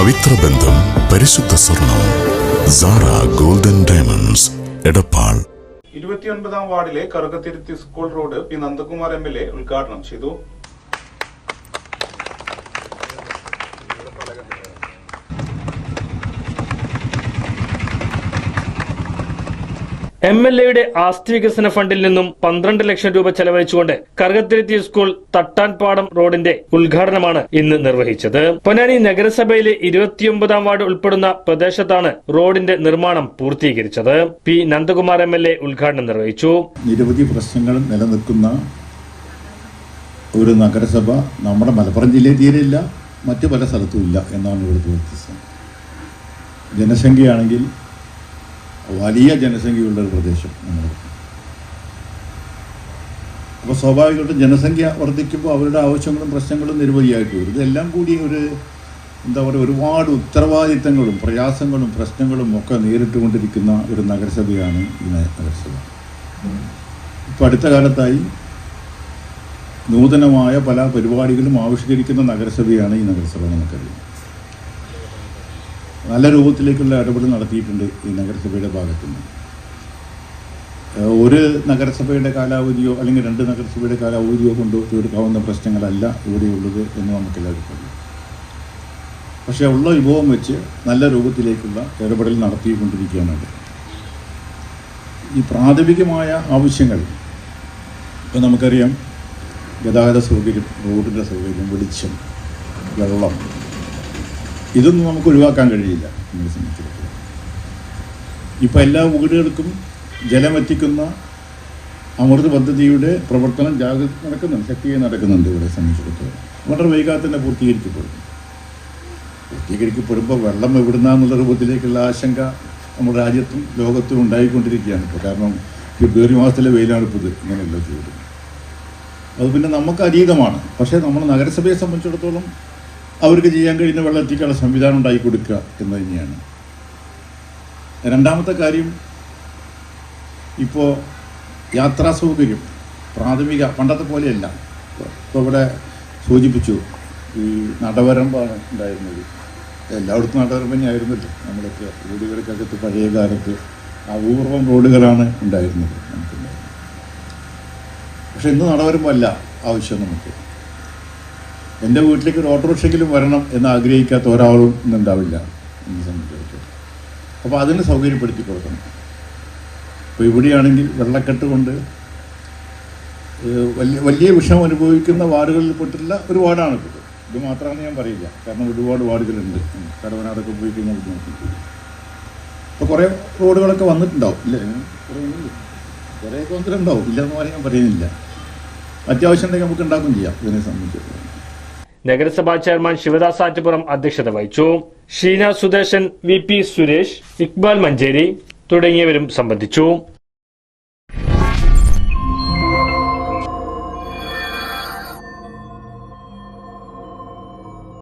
പവിത്ര ബന്ധം പരിശുദ്ധ സ്വർണം. Sara golden diamonds Edappal. ഇരുപത്തിയൊൻപതാം വാർഡിലെ Karukathiruthi school road P Nandakumar M L A ഉദ്ഘാടനം ചെയ്തു. എം എൽ എയുടെ ആസ്തി വികസന ഫണ്ടിൽ നിന്നും പന്ത്രണ്ട് ലക്ഷം രൂപ ചെലവഴിച്ചുകൊണ്ട് കറുകത്തിരുത്തി സ്കൂൾ തട്ടാൻപാടം റോഡിന്റെ ഉദ്ഘാടനമാണ് ഇന്ന് നിർവഹിച്ചത്. പൊന്നാനി നഗരസഭയിലെ ഇരുപത്തിയൊമ്പതാം വാർഡ് ഉൾപ്പെടുന്ന പ്രദേശത്താണ് റോഡിന്റെ നിർമ്മാണം പൂർത്തീകരിച്ചത്. P Nandakumar M L A ഉദ്ഘാടനം നിർവഹിച്ചു. നിരവധി പ്രശ്നങ്ങൾ നിലനിൽക്കുന്ന ഒരു നഗരസഭ നമ്മുടെ മലപ്പുറം ജില്ലയിൽ തീരെയില്ല മറ്റു പല സ്ഥലത്തും ഇല്ല എന്നാണ് ഇവിടുത്തെ വ്യത്യസ്തം. ജനസംഖ്യയാണെങ്കിൽ വലിയ ജനസംഖ്യയുള്ള ഒരു പ്രദേശം നമ്മൾ അപ്പോൾ സ്വാഭാവികമായിട്ടും ജനസംഖ്യ വർദ്ധിക്കുമ്പോൾ അവരുടെ ആവശ്യങ്ങളും പ്രശ്നങ്ങളും നിരവധിയായിട്ട് വരും. ഇതെല്ലാം കൂടി ഒരു എന്താ പറയുക ഒരുപാട് ഉത്തരവാദിത്തങ്ങളും പ്രയാസങ്ങളും പ്രശ്നങ്ങളും ഒക്കെ നേരിട്ടുകൊണ്ടിരിക്കുന്ന ഒരു നഗരസഭയാണ് ഈ നഗരസഭ. ഇപ്പോൾ അടുത്ത കാലത്തായി നൂതനമായ പല പരിപാടികളും ആവിഷ്കരിക്കുന്ന നഗരസഭയാണ് ഈ നഗരസഭ നമുക്കറിയാം. നല്ല രൂപത്തിലേക്കുള്ള ഇടപെടൽ നടത്തിയിട്ടുണ്ട് ഈ നഗരസഭയുടെ ഭാഗത്തുനിന്ന് നിന്ന് ഒരു നഗരസഭയുടെ കാലാവധിയോ അല്ലെങ്കിൽ രണ്ട് നഗരസഭയുടെ കാലാവധിയോ കൊണ്ട് തീർക്കാവുന്ന പ്രശ്നങ്ങളല്ല ഇവിടെയുള്ളത് എന്ന് നമുക്കെല്ലാവർക്കും അറിയാം പക്ഷേ ഉള്ള വിഭവം വെച്ച് നല്ല രൂപത്തിലേക്കുള്ള ഇടപെടൽ നടത്തിക്കൊണ്ടിരിക്കുകയാണ്. ഈ പ്രാഥമികമായ ആവശ്യങ്ങൾ ഇപ്പം നമുക്കറിയാം ഗതാഗത സൗകര്യം റോഡിന്റെ സൗകര്യം വെളിച്ചം വെള്ളം ഇതൊന്നും നമുക്ക് ഒഴിവാക്കാൻ കഴിയില്ല നമ്മളെ സംബന്ധിച്ചിടത്തോളം ഇപ്പം എല്ലാ വീടുകൾക്കും ജലമെത്തിക്കുന്ന അമൃത് പദ്ധതിയുടെ പ്രവർത്തനം ജാഗ്രത നടക്കുന്നുണ്ട് ശക്തിയായി നടക്കുന്നുണ്ട് ഇവിടെ സംബന്ധിച്ചിടത്തോളം. വളരെ വൈകാതെ തന്നെ പൂർത്തീകരിക്കപ്പെടും. പൂർത്തീകരിക്കപ്പെടുമ്പോൾ വെള്ളം എവിടുന്നാന്നുള്ള രൂപത്തിലേക്കുള്ള ആശങ്ക നമ്മുടെ രാജ്യത്തും ലോകത്തും ഉണ്ടായിക്കൊണ്ടിരിക്കുകയാണ് ഇപ്പോൾ കാരണം ഫെബ്രുവരി മാസത്തിലെ വെയിലാണ് ഇപ്പോൾ ഇത് ഇങ്ങനെയുള്ള ചൂട് അത് പിന്നെ നമുക്ക് അതീതമാണ്. പക്ഷേ നമ്മുടെ നഗരസഭയെ സംബന്ധിച്ചിടത്തോളം അവർക്ക് ചെയ്യാൻ കഴിയുന്ന വെള്ളം എത്തിക്കാനുള്ള സംവിധാനം ഉണ്ടാക്കി കൊടുക്കുക എന്ന് തന്നെയാണ്. രണ്ടാമത്തെ കാര്യം ഇപ്പോൾ യാത്രാ സൗകര്യം പ്രാഥമിക പണ്ടത്തെ പോലെയല്ല. ഇപ്പോൾ ഇവിടെ സൂചിപ്പിച്ചു ഈ നടവരമ്പാണ് ഉണ്ടായിരുന്നത്. എല്ലായിടത്തും നടവരമ്പ് തന്നെയായിരുന്നല്ലോ. നമ്മളൊക്കെ വീടുകൾക്കകത്ത് പഴയ കാലത്ത് അപൂർവം റോഡുകളാണ് ഉണ്ടായിരുന്നത്. നമുക്കുണ്ടായിരുന്നത് പക്ഷെ ഇന്ന് നടവരമ്പല്ല ആവശ്യം നമുക്ക്. എന്റെ വീട്ടിലേക്ക് ഒരു ഓട്ടോറിക്ഷയ്ക്കിലും വരണം എന്ന് ആഗ്രഹിക്കാത്ത ഒരാളും ഇന്നുണ്ടാവില്ല എന്നെ സംബന്ധിച്ചിടത്തോളം. അപ്പോൾ അതിന് സൗകര്യപ്പെടുത്തി കൊടുക്കണം. അപ്പോൾ ഇവിടെയാണെങ്കിൽ വെള്ളക്കെട്ട് കൊണ്ട് വലിയ വലിയ വിഷമം അനുഭവിക്കുന്ന വാർഡുകളിൽ പെട്ടിട്ടുള്ള ഒരു വാർഡാണ് ഇത് ഇത് മാത്രമാണ് ഞാൻ പറയില്ല. കാരണം ഒരുപാട് വാർഡുകളുണ്ട്. കടവനാടൊക്കെ പോയി കഴിഞ്ഞാൽ ബുദ്ധിമുട്ടുണ്ട് കുറേ റോഡുകളൊക്കെ വന്നിട്ടുണ്ടാവും ഇല്ലേ? കുറേ ഒക്കെ വന്നിട്ടുണ്ടാവും. ഇല്ലെന്ന് പറയാൻ ഞാൻ പറയുന്നില്ല. അത്യാവശ്യം ഉണ്ടെങ്കിൽ നമുക്ക് ഉണ്ടാക്കും ചെയ്യാം ഇതിനെ സംബന്ധിച്ചിടത്തോളം. നഗരസഭാ ചെയർമാൻ ശിവദാസ് ആറ്റുപുറം അധ്യക്ഷത വഹിച്ചു. ഷീന സുദേശൻ വി പി സുരേഷ് ഇക്ബാൽ മഞ്ചേരി തുടങ്ങിയവരും സംബന്ധിച്ചു.